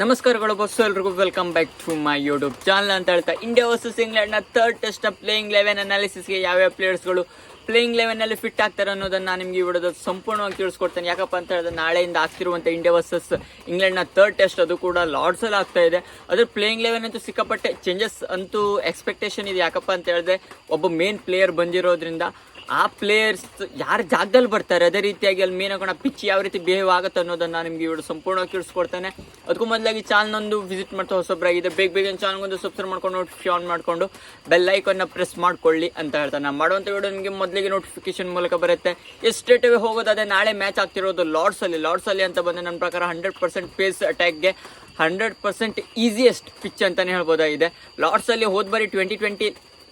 ನಮಸ್ಕಾರಗಳು ಬಸ್ಸು ಎಲ್ರಿಗೂ. Welcome back to my YouTube channel ಅಂತ ಹೇಳ್ತಾ ಇಂಡಿಯಾ ವರ್ಸಸ್ ಇಂಗ್ಲೆಂಡ್ನ ಥರ್ಡ್ ಟೆಸ್ಟ್ ಪ್ಲೇಯಿಂಗ್ ಲೆವೆನ್ ಅನಾಲಿಸಿಸ್ಗೆ ಯಾವ್ಯಾವ ಪ್ಲೇಯರ್ಸ್ಗಳು ಪ್ಲೇಯಿಂಗ್ ಲೆವೆನಲ್ಲಿ ಫಿಟ್ ಆಗ್ತಾರೆ ಅನ್ನೋದನ್ನು ನಾನು ನಿಮಗೆ ವಿಡಿಯೋದ ಸಂಪೂರ್ಣವಾಗಿ ತಿಳಿಸ್ಕೊಡ್ತೇನೆ. ಯಾಕಪ್ಪ ಅಂತ ಹೇಳಿದ್ರೆ, ನಾಳೆಯಿಂದ ಆಗ್ತಿರುವಂಥ ಇಂಡಿಯಾ ವರ್ಸಸ್ ಇಂಗ್ಲೆಂಡ್ನ ಥರ್ಡ್ ಟೆಸ್ಟ್ ಅದು ಕೂಡ ಲಾರ್ಡ್ಸಲ್ಲಿ ಆಗ್ತಾ ಇದೆ. ಅದ್ರ ಪ್ಲೇಯಿಂಗ್ ಲೆವೆನ್ ಅಂತೂ ಸಿಕ್ಕಾಪಟ್ಟೆ ಚೇಂಜಸ್ ಅಂತೂ ಎಕ್ಸ್ಪೆಕ್ಟೇಷನ್ ಇದೆ. ಯಾಕಪ್ಪ ಅಂತ ಹೇಳಿದ್ರೆ, ಒಬ್ಬ ಮೇನ್ ಪ್ಲೇಯರ್ ಬಂದಿರೋದ್ರಿಂದ ಆ ಪ್ಲೇಯರ್ಸ್ ಯಾರ ಜಾಗದಲ್ಲಿ ಬರ್ತಾರೆ? ಅದೇ ರೀತಿಯಾಗಿ ಅಲ್ಲಿ ಮೇನ್ ಹಾಕೋಣ ಪಿಚ್ ಯಾವ ರೀತಿ ಬಿಹೇವ್ ಆಗುತ್ತೆ ಅನ್ನೋದನ್ನ ನಿಮ್ಗೆ ಇವರು ಸಂಪೂರ್ಣವಾಗಿ ತಿಳಿಸ್ಕೊಡ್ತಾನೆ. ಅದಕ್ಕೂ ಮೊದಲಾಗಿ ಚಾನಲ್ ಒಂದು ವಿಸಿಟ್ ಮಾಡ್ತಾ ಹೊಸೊಬ್ಬರಾಗಿದೆ ಬೇಗ ಬೇಗ ಚಾನಲ್ ಒಂದು ಸಬ್ಸ್ಕ್ರೈಬ್ ಮಾಡ್ಕೊಂಡು ನೋಟಿಫಿಕೇಶನ್ ಆನ್ ಮಾಡಿಕೊಂಡು ಬೆಲ್ ಐಕನ್ನ ಪ್ರೆಸ್ ಮಾಡ್ಕೊಳ್ಳಿ ಅಂತ ಹೇಳ್ತಾನೆ. ನಾನು ಮಾಡುವಂಥ ವಿಡಿಯೋ ನಿಮಗೆ ಮೊದಲಿಗೆ ನೋಟಿಫಿಕೇಶನ್ ಮೂಲಕ ಬರುತ್ತೆ. ಎಸ್ಟೇಟ್ ಹೋಗೋದಾದ್ರೆ ನಾಳೆ ಮ್ಯಾಚ್ ಆಗ್ತಿರೋದು ಲಾರ್ಡ್ಸಲ್ಲಿ ಲಾರ್ಡ್ಸಲ್ಲಿ ಅಂತ ಬಂದರೆ ನನ್ನ ಪ್ರಕಾರ ಹಂಡ್ರೆಡ್ ಪರ್ಸೆಂಟ್ ಪೇಸ್ ಅಟ್ಯಾಕ್ಗೆ ಹಂಡ್ರೆಡ್ ಪರ್ಸೆಂಟ್ ಈಸಿಯೆಸ್ಟ್ ಪಿಚ್ ಅಂತಲೇ ಹೇಳ್ಬೋದಾಗಿದೆ. ಲಾರ್ಡ್ಸಲ್ಲಿ ಹೋದ್ಬರಿ ಬಾರಿ ಟ್ವೆಂಟಿ ಟ್ವೆಂಟಿ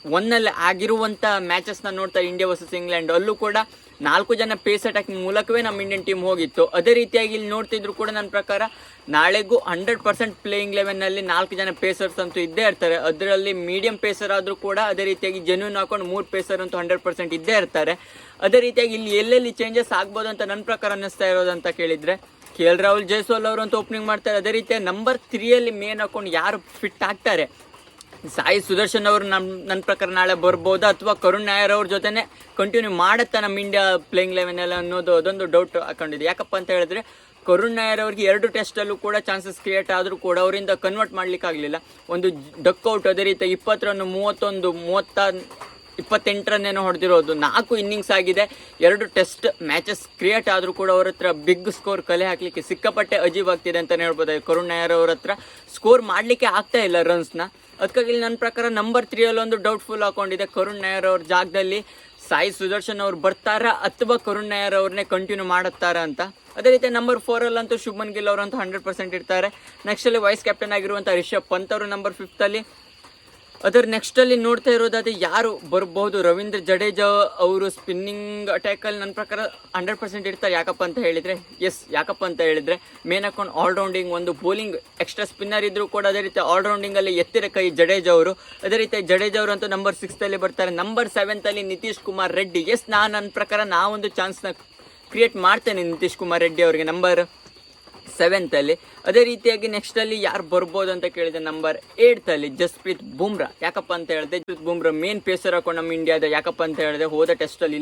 ಒನ್ನಲ್ಲಿ ಆಗಿರುವಂಥ ಮ್ಯಾಚಸ್ನ ನೋಡ್ತಾ ಇಂಡಿಯಾ ವರ್ಸಸ್ ಇಂಗ್ಲೆಂಡ್ ಅಲ್ಲೂ ಕೂಡ ನಾಲ್ಕು ಜನ ಪೇಸ್ ಅಟ್ಯಾಕ್ ಮೂಲಕವೇ ನಮ್ಮ ಇಂಡಿಯನ್ ಟೀಮ್ ಹೋಗಿತ್ತು. ಅದೇ ರೀತಿಯಾಗಿ ಇಲ್ಲಿ ನೋಡ್ತಿದ್ರು ಕೂಡ ನನ್ನ ಪ್ರಕಾರ ನಾಳೆಗೂ ಹಂಡ್ರೆಡ್ ಪರ್ಸೆಂಟ್ ಪ್ಲೇಯಿಂಗ್ ಲೆವೆನ್ನಲ್ಲಿ ನಾಲ್ಕು ಜನ ಪೇಸರ್ಸ್ ಅಂತೂ ಇದ್ದೇ ಇರ್ತಾರೆ. ಅದರಲ್ಲಿ ಮೀಡಿಯಂ ಪೇಸರ್ ಆದರೂ ಕೂಡ ಅದೇ ರೀತಿಯಾಗಿ ಜೆನ್ಯೂನ್ ಹಾಕೊಂಡು ಮೂರು ಪೇಸರ್ ಅಂತೂ ಹಂಡ್ರೆಡ್ ಪರ್ಸೆಂಟ್ ಇದ್ದೇ ಇರ್ತಾರೆ. ಅದೇ ರೀತಿಯಾಗಿ ಇಲ್ಲಿ ಎಲ್ಲೆಲ್ಲಿ ಚೇಂಜಸ್ ಆಗ್ಬೋದು ಅಂತ ನನ್ನ ಪ್ರಕಾರ ಅನ್ನಿಸ್ತಾ ಅಂತ ಕೇಳಿದರೆ ಕೆ ಎಲ್ ರಾಹುಲ್ ಜೈಸ್ವಾಲ್ ಅವರು ಅಂತ ಓಪನಿಂಗ್ ಮಾಡ್ತಾರೆ. ಅದೇ ರೀತಿಯಾಗಿ ನಂಬರ್ ತ್ರೀಯಲ್ಲಿ ಮೇನ್ ಹಾಕೊಂಡು ಯಾರು ಫಿಟ್ ಆಗ್ತಾರೆ? ಸಾಯಿ ಸುದರ್ಶನ್ ಅವರು ನಮ್ಮ ನನ್ನ ಪ್ರಕಾರ ನಾಳೆ ಬರ್ಬೋದು? ಅಥವಾ ಕರುಣ್ ನಾಯರ್ ಅವ್ರ ಜೊತೆನೆ ಕಂಟಿನ್ಯೂ ಮಾಡುತ್ತಾ ನಮ್ಮ ಇಂಡಿಯಾ ಪ್ಲೇಯಿಂಗ್ ಲೆವೆನ್ ಎಲ್ಲ ಅನ್ನೋದು ಅದೊಂದು ಡೌಟ್ ಹಾಕೊಂಡಿದೆ. ಯಾಕಪ್ಪ ಅಂತ ಹೇಳಿದ್ರೆ, ಕರುಣ್ ನಾಯರ್ ಅವ್ರಿಗೆ ಎರಡು ಟೆಸ್ಟಲ್ಲೂ ಕೂಡ ಚಾನ್ಸಸ್ ಕ್ರಿಯೇಟ್ ಆದರೂ ಕೂಡ ಅವರಿಂದ ಕನ್ವರ್ಟ್ ಮಾಡಲಿಕ್ಕಾಗಲಿಲ್ಲ ಒಂದು ಡಕ್ಔಟ್ ಅದೇ ರೀತಿ ಇಪ್ಪತ್ತರನ್ನು ರನ್ ಮೂವತ್ತೊಂದು, ಮೂವತ್ತ, ಇಪ್ಪತ್ತೆಂಟರನ್ನೇನೋ ಹೊಡೆದಿರೋದು ನಾಲ್ಕು ಇನ್ನಿಂಗ್ಸ್ ಆಗಿದೆ. ಎರಡು ಟೆಸ್ಟ್ ಮ್ಯಾಚಸ್ ಕ್ರಿಯೇಟ್ ಆದರೂ ಕೂಡ ಅವ್ರ ಹತ್ರ ಬಿಗ್ ಸ್ಕೋರ್ ಕಲೆ ಹಾಕಲಿಕ್ಕೆ ಸಿಕ್ಕಾಪಟ್ಟೆ ಅಜೀಬ್ ಆಗ್ತಿದೆ ಅಂತಲೇ ಹೇಳ್ಬೋದು ಕರುಣ್ ನಾಯರ್ ಅವ್ರ ಹತ್ರ ಸ್ಕೋರ್ ಮಾಡಲಿಕ್ಕೆ ಆಗ್ತಾ ಇಲ್ಲ ರನ್ಸ್ನ ಅದಕ್ಕಾಗಿ ನನ್ನ ಪ್ರಕಾರ ನಂಬರ್ ತ್ರೀಯಲ್ಲಿ ಒಂದು ಡೌಟ್ಫುಲ್ ಹಾಕೊಂಡಿದೆ. ಕರುಣ್ ನಾಯರ್ ಅವ್ರ ಜಾಗದಲ್ಲಿ ಸಾಯಿ ಸುದರ್ಶನ್ ಅವ್ರು ಬರ್ತಾರಾ ಅಥವಾ ಕರುಣ್ ನಾಯರ್ ಅವ್ರನ್ನೇ ಕಂಟಿನ್ಯೂ ಮಾಡುತ್ತಾರ ಅಂತ. ಅದೇ ರೀತಿ ನಂಬರ್ ಫೋರಲ್ಲಂತೂ ಶುಭ್ಮನ್ ಗಿಲ್ ಅವರಂತೂ ಹಂಡ್ರೆಡ್ ಪರ್ಸೆಂಟ್ ಇರ್ತಾರೆ. ನೆಕ್ಸ್ಟಲ್ಲಿ ವೈಸ್ ಕ್ಯಾಪ್ಟನ್ ಆಗಿರುವಂಥ ರಿಷಬ್ ಪಂತ್ ಅವರು ನಂಬರ್ ಫಿಫ್ತಲ್ಲಿ ಅದರ ನೆಕ್ಸ್ಟಲ್ಲಿ ನೋಡ್ತಾ ಇರೋದಾದ್ರೆ ಯಾರು ಬರ್ಬೋದು? ರವೀಂದ್ರ ಜಡೇಜಾ ಅವರು ಸ್ಪಿನ್ನಿಂಗ್ ಅಟ್ಯಾಕಲ್ಲಿ ನನ್ನ ಪ್ರಕಾರ ಹಂಡ್ರೆಡ್ ಪರ್ಸೆಂಟ್ ಇರ್ತಾರೆ ಯಾಕಪ್ಪ ಅಂತ ಹೇಳಿದರೆ ಎಸ್ ಯಾಕಪ್ಪ ಅಂತ ಹೇಳಿದರೆ ಮೇನ್ ಅಕೌಂಟ್ ಆಲ್ರೌಂಡಿಂಗ್ ಒಂದು ಬೌಲಿಂಗ್ ಎಕ್ಸ್ಟ್ರಾ ಸ್ಪಿನ್ನರ್ ಇದ್ದರೂ ಕೂಡ ಅದೇ ರೀತಿ ಆಲ್ರೌಂಡಿಂಗಲ್ಲಿ ಎತ್ತಿರ ಕೈ ಜಡೇಜಾ ಅವರು. ಅದೇ ರೀತಿ ಜಡೇಜಾ ಅವರು ಅಂತ ನಂಬರ್ ಸಿಕ್ಸ್ತಲ್ಲಿ ಬರ್ತಾರೆ. ನಂಬರ್ ಸೆವೆಂತಲ್ಲಿ ನಿತೀಶ್ ಕುಮಾರ್ ರೆಡ್ಡಿ. ಎಸ್ ನಾನು ನನ್ನ ಪ್ರಕಾರ ನಾವೊಂದು ಚಾನ್ಸ್ನ ಕ್ರಿಯೇಟ್ ಮಾಡ್ತೇನೆ ನಿತೀಶ್ ಕುಮಾರ್ ರೆಡ್ಡಿ ಅವರಿಗೆ. ನಂಬರ್ ಸೆವೆಂತಲ್ಲಿ ಅದೇ ರೀತಿಯಾಗಿ ನೆಕ್ಸ್ಟ್ ಅಲ್ಲಿ ಯಾರು ಬರ್ಬೋದು ಅಂತ ಕೇಳಿದೆ ನಂಬರ್ ಏಯ್ತಲ್ಲಿ ಜಸ್ಪ್ರೀತ್ ಬುಮ್ರಾ. ಯಾಕಪ್ಪ ಅಂತ ಹೇಳಿದೆ ಜಸ್ಪ್ರೀತ್ ಬುಮ್ರಾ ಮೇನ್ ಪೇಸರ್ ಹಾಕೊಂಡು ನಮ್ಮ ಇಂಡಿಯಾದ ಯಾಕಪ್ಪ ಅಂತ ಹೇಳಿದೆ ಹೋದ ಟೆಸ್ಟಲ್ಲಿ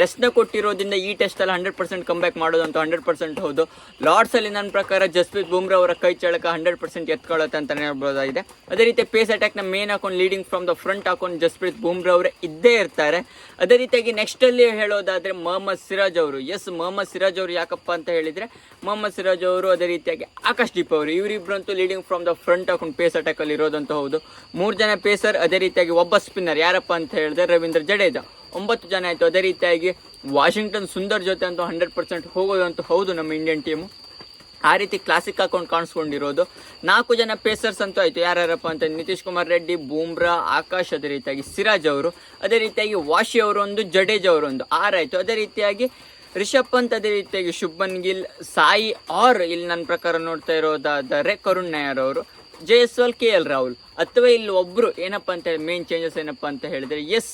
ರೆಸ್ಟ್ನ ಕೊಟ್ಟಿರೋದ್ರಿಂದ ಈ ಟೆಸ್ಟಲ್ಲಿ ಹಂಡ್ರೆಡ್ ಪರ್ಸೆಂಟ್ ಬ್ಯಾಕ್ ಮಾಡೋದು ಅಂತ ಹಂಡ್ರೆಡ್ ಪರ್ಸೆಂಟ್ ಹೌದು. ಲಾರ್ಡ್ಸಲ್ಲಿ ನನ್ನ ಪ್ರಕಾರ ಜಸ್ಪ್ರೀತ್ ಬುಮ್ರಾ ಅವರ ಕೈ ಚಳಕ ಹಂಡ್ರೆಡ್ ಪರ್ಸೆಂಟ್ ಎತ್ಕೊಳ್ಳುತ್ತೆ ಅಂತ ಹೇಳ್ಬೋದಾಗಿದೆ. ಅದೇ ರೀತಿ ಪೇಸ್ ಅಟ್ಯಾಕ್ನ ಮೇನ್ ಹಾಕೊಂಡು ಲೀಡಿಂಗ್ ಫ್ರಮ್ ದ ಫ್ರಂಟ್ ಹಾಕೊಂಡು ಜಸ್ಪ್ರೀತ್ ಬುಮ್ರಾ ಅವರೇ ಇದ್ದೇ ಇರ್ತಾರೆ. ಅದೇ ರೀತಿಯಾಗಿ ನೆಕ್ಸ್ಟಲ್ಲಿ ಹೇಳೋದಾದ್ರೆ ಮೊಹಮ್ಮದ್ ಸಿರಾಜ್ ಅವರು. ಎಸ್ ಮೊಹಮ್ಮದ್ ಸಿರಾಜ್ ಅವರು ಯಾಕಪ್ಪ ಅಂತ ಹೇಳಿದ್ರೆ ಮೊಹಮ್ಮದ್ ಸಿರಾಜ್ ಅವರು ಅದೇ ರೀತಿಯಾಗಿ ಆಕಾಶ್ ದೀಪ್ ಅವರು. ಇವರಿಬ್ಬರಂತೂ ಲೀಡಿಂಗ್ ಫ್ರಮ್ ದ ಫ್ರಂಟ್ ಹಾಕೊಂಡು ಪೇಸ್ ಅಟ್ಯಾಕಲ್ಲಿ ಇರೋದಂತ ಹೌದು. ಮೂರು ಜನ ಪೇಸರ್ ಅದೇ ರೀತಿಯಾಗಿ ಒಬ್ಬ ಸ್ಪಿನ್ನರ್ ಯಾರಪ್ಪ ಅಂತ ಹೇಳಿದ್ರೆ ರವೀಂದ್ರ ಜಡೇಜಾ. ಒಂಬತ್ತು ಜನ ಆಯಿತು ಅದೇ ರೀತಿಯಾಗಿ ವಾಷಿಂಗ್ಟನ್ ಸುಂದರ್ ಜೊತೆ ಅಂತೂ ಹಂಡ್ರೆಡ್ ಪರ್ಸೆಂಟ್ ಹೋಗೋದಂತೂ ಹೌದು ನಮ್ಮ ಇಂಡಿಯನ್ ಟೀಮು ಆ ರೀತಿ ಕ್ಲಾಸಿಕ್ ಹಾಕೊಂಡು ಕಾಣಿಸ್ಕೊಂಡಿರೋದು. ನಾಲ್ಕು ಜನ ಪೇಸರ್ಸ್ ಅಂತೂ ಆಯಿತು. ಯಾರ್ಯಾರಪ್ಪ ಅಂತ ನಿತೀಶ್ ಕುಮಾರ್ ರೆಡ್ಡಿ, ಬೂಮ್ರಾ, ಆಕಾಶ್ ಅದೇ ರೀತಿಯಾಗಿ ಸಿರಾಜ್ ಅವರು. ಅದೇ ರೀತಿಯಾಗಿ ವಾಶಿ ಅವರೊಂದು, ಜಡೇಜ್ ಅವರೊಂದು. ಆರಾಯಿತು ಅದೇ ರೀತಿಯಾಗಿ ರಿಷಬ್ ಪಂತ್ ಅದೇ ರೀತಿಯಾಗಿ ಶುಭನ್ ಗಿಲ್, ಸಾಯಿ ಆರ್ ಇಲ್ಲಿ ನನ್ನ ಪ್ರಕಾರ ನೋಡ್ತಾ ಇರೋದಾದರೆ ಕರುಣ್ ನಾಯರ್ ಅವರು. ಜಯಸ್ವಾಲ್ ಕೆ ಎಲ್ ರಾಹುಲ್. ಅಥವಾ ಇಲ್ಲಿ ಒಬ್ಬರು ಏನಪ್ಪ ಅಂತ ಹೇಳಿ ಮೇನ್ ಚೇಂಜಸ್ ಏನಪ್ಪ ಅಂತ ಹೇಳಿದರೆ ಎಸ್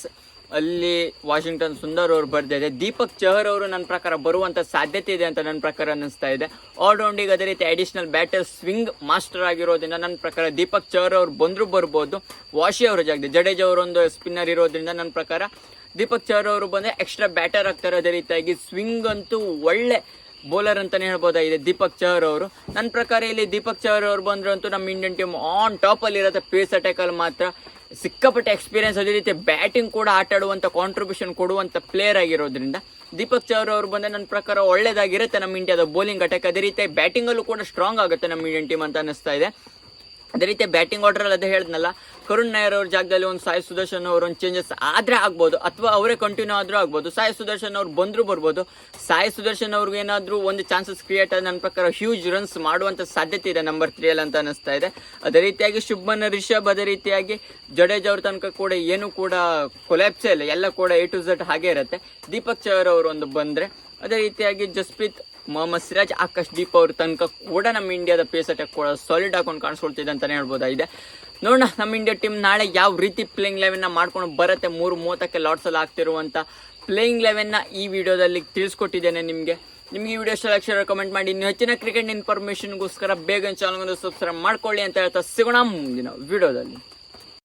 ಅಲ್ಲಿ ವಾಷಿಂಗ್ಟನ್ ಸುಂದರ್ ಅವರು ಬರ್ದಿದೆ ದೀಪಕ್ ಚಹರ್ ಅವರು ನನ್ನ ಪ್ರಕಾರ ಬರುವಂಥ ಸಾಧ್ಯತೆ ಇದೆ ಅಂತ ನನ್ನ ಪ್ರಕಾರ ಅನ್ನಿಸ್ತಾ ಇದೆ. ಆಲ್ರೌಂಡಿಗೆ ಅದೇ ರೀತಿ ಅಡಿಷನಲ್ ಬ್ಯಾಟರ್ ಸ್ವಿಂಗ್ ಮಾಸ್ಟರ್ ಆಗಿರೋದ್ರಿಂದ ನನ್ನ ಪ್ರಕಾರ ದೀಪಕ್ ಚಹರ್ ಅವರು ಬಂದರೂ ಬರ್ಬೋದು. ವಾಶಿ ಅವರ ಜಾಗದಲ್ಲಿ, ಜಡೇಜ್ ಅವರೊಂದು ಸ್ಪಿನ್ನರ್ ಇರೋದ್ರಿಂದ ನನ್ನ ಪ್ರಕಾರ ದೀಪಕ್ ಚಹರ್ ಅವರು ಬಂದರೆ ಎಕ್ಸ್ಟ್ರಾ ಬ್ಯಾಟರ್ ಆಗ್ತಾರೆ ಅದೇ ರೀತಿಯಾಗಿ ಸ್ವಿಂಗ್ ಅಂತೂ ಒಳ್ಳೆ ಬೌಲರ್ ಅಂತಲೇ ಹೇಳ್ಬೋದಾಗಿದೆ ದೀಪಕ್ ಚಹರ್ ಅವರು. ನನ್ನ ಪ್ರಕಾರ ಇಲ್ಲಿ ದೀಪಕ್ ಚಹರ್ ಅವರು ಬಂದ್ರು ಅಂತೂ ನಮ್ಮ ಇಂಡಿಯನ್ ಟೀಮ್ ಆನ್ ಟಾಪಲ್ಲಿ ಇರುತ್ತೆ ಪೇಸ್ ಅಟ್ಯಾಕಲ್ಲಿ ಮಾತ್ರ. ಸಿಕ್ಕಾಪಟ್ಟೆ ಎಕ್ಸ್ಪೀರಿಯನ್ಸ್ ಅದೇ ರೀತಿ ಬ್ಯಾಟಿಂಗ್ ಕೂಡ ಆಟ ಆಡುವಂಥ ಕಾಂಟ್ರಿಬ್ಯೂಷನ್ ಕೊಡುವಂಥ ಪ್ಲೇಯರ್ ಆಗಿರೋದ್ರಿಂದ ದೀಪಕ್ ಚೌರ್ ಅವರು ಬಂದರೆ ನನ್ನ ಪ್ರಕಾರ ಒಳ್ಳೇದಾಗಿರುತ್ತೆ ನಮ್ಮ ಇಂಡಿಯಾದ ಬೌಲಿಂಗ್ ಅಟ್ಯಾಕ್ ಅದೇ ರೀತಿ ಬ್ಯಾಟಿಂಗಲ್ಲೂ ಕೂಡ ಸ್ಟ್ರಾಂಗ್ ಆಗುತ್ತೆ ನಮ್ಮ ಇಂಡಿಯನ್ ಟೀಮ್ ಅಂತ ಅನ್ನಿಸ್ತಾ ಇದೆ. ಅದೇ ರೀತಿ ಬ್ಯಾಟಿಂಗ್ ಆರ್ಡರ್ ಅದೇ ಹೇಳಿದ್ನಲ್ಲ, ಕರುಣ್ ನಾಯರ್ ಅವ್ರ ಜಾಗದಲ್ಲಿ ಒಂದು ಸಾಯಿ ಸುದರ್ಶನ್ ಅವರು ಒಂದು ಚೇಂಜಸ್ ಆದರೆ ಆಗ್ಬೋದು, ಅಥವಾ ಅವರೇ ಕಂಟಿನ್ಯೂ ಆದರೂ ಆಗ್ಬೋದು, ಸಾಯಿ ಸುದರ್ಶನ್ ಅವ್ರು ಬಂದರೂ ಬರ್ಬೋದು, ಸಾಯಿ ಸುದರ್ಶನ್ ಅವ್ರಿಗೆ ಏನಾದರೂ ಒಂದು ಚಾನ್ಸಸ್ ಕ್ರಿಯೇಟ್ ಆದ ನನ್ನ ಪ್ರಕಾರ ಹ್ಯೂಜ್ ರನ್ಸ್ ಮಾಡುವಂಥ ಸಾಧ್ಯತೆ ಇದೆ ನಂಬರ್ ತ್ರೀಯಲ್ಲಿ ಅಂತ ಅನಿಸ್ತಾ ಇದೆ. ಅದೇ ರೀತಿಯಾಗಿ ಶುಭ್ಮನ್, ರಿಷಬ್, ಅದೇ ರೀತಿಯಾಗಿ ಜಡೇಜ್ ಅವ್ರ ತನಕ ಕೂಡ ಏನು ಕೂಡ ಕೊಲ್ಯಾಪ್ಸೇ ಇಲ್ಲ, ಎಲ್ಲ ಕೂಡ ಎ ಟು ಝಡ್ ಹಾಗೆ ಇರುತ್ತೆ. ದೀಪಕ್ ಚೌರ್ ಅವರು ಒಂದು ಬಂದರೆ, ಅದೇ ರೀತಿಯಾಗಿ ಜಸ್ಪ್ರೀತ್ ಮೊಹಮ್ಮದ್ ಸಿರಾಜ್ ಆಕಾಶ್ ದೀಪ್ ಅವ್ರ ತನಕ ಕೂಡ ನಮ್ಮ ಇಂಡಿಯಾದ ಪೇಸ್ ಅಟ್ಯಾಕ್ ಕೂಡ ಸಾಲಿಡ್ ಹಾಕೊಂಡು ಕಾಣಿಸ್ಕೊಳ್ತಿದೆ ಅಂತಲೇ ಹೇಳ್ಬೋದಾಗಿದೆ. ನೋಡೋಣ, ನಮ್ಮ ಇಂಡಿಯಾ ಟೀಮ್ ನಾಳೆ ಯಾವ ರೀತಿ ಪ್ಲೇಯಿಂಗ್ ಲೆವೆನ್ನ ಮಾಡ್ಕೊಂಡು ಬರುತ್ತೆ ಮೂರು ಮೂವತ್ತಕ್ಕೆ ಲಾಟ್ಸಲ್ಲಿ ಆಗ್ತಿರುವಂಥ ಪ್ಲೇಯಿಂಗ್ ಲೆವೆನ್ನ ಈ ವಿಡಿಯೋದಲ್ಲಿ ತಿಳಿಸ್ಕೊಟ್ಟಿದ್ದೇನೆ ನಿಮಗೆ. ನಿಮಗೆ ಈ ವಿಡಿಯೋ ಇಷ್ಟ ಕಮೆಂಟ್ ಮಾಡಿ. ಇನ್ನು ಹೆಚ್ಚಿನ ಕ್ರಿಕೆಟ್ ಇನ್ಫಾರ್ಮೇಷನ್ಗೋಸ್ಕರ ಬೇಗ ಚಾನಲ್ ಸಬ್ಸ್ಕ್ರೈಬ್ ಮಾಡ್ಕೊಳ್ಳಿ ಅಂತ ಹೇಳ್ತಾ ಸಿಗೋಣ ಮುಂದಿನ ವಿಡಿಯೋದಲ್ಲಿ.